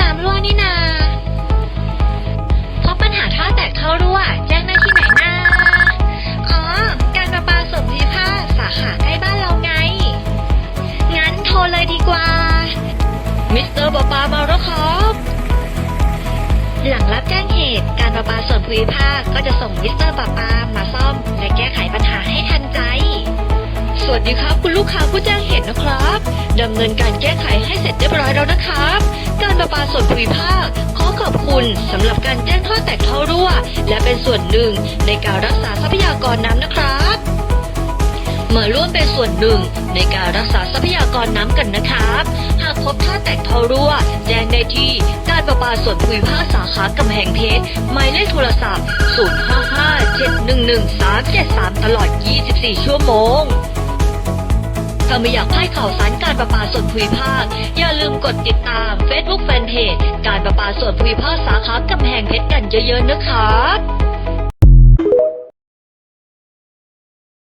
น้ำรั่วนี่นาพบปัญหาท่อแตกท่อรั่วแจ้งได้ที่ไหนนาอ๋อ การประปาส่วนภูมิภาคสาขาใกล้บ้านเราไง งั้นโทรเลยดีกว่า มิสเตอร์ประปามาแล้วครับ หลังรับแจ้งเหตุการประปาส่วนภูมิภาคก็จะส่งมิสเตอร์ประปามาซ่อม และแก้ไขปัญหาให้ทันใจสวัสดีครับ คุณลูกค้าผู้แจ้งเหตุนะครับดำเนินการแก้ไขให้เสร็จเรียบร้อยแล้วนะครับ ส่วนภูมิภาค ขอขอบคุณสำหรับการแจ้งท่อแตกท่อรั่ว และเป็นส่วนหนึ่งในการรักษาทรัพยากรน้ำนะครับ มาร่วมเป็นส่วนหนึ่งในการรักษาทรัพยากรน้ำกันนะครับ หากพบท่อแตกท่อรั่ว แจ้งได้ที่ การประปาส่วนภูมิภาคสาขากำแพงเพชรหมายเลขโทรศัพท์ 055-711-373 ตลอด 24 ชั่วโมง ถ้าไม่อยากพลาดข่าวสารการประปาส่วนภูมิภาค อย่าลืมกดติดตาม Facebook Fanpage การประปาส่วนภูมิภาคสาขากำแพงเพชรกันเยอะๆนะครับ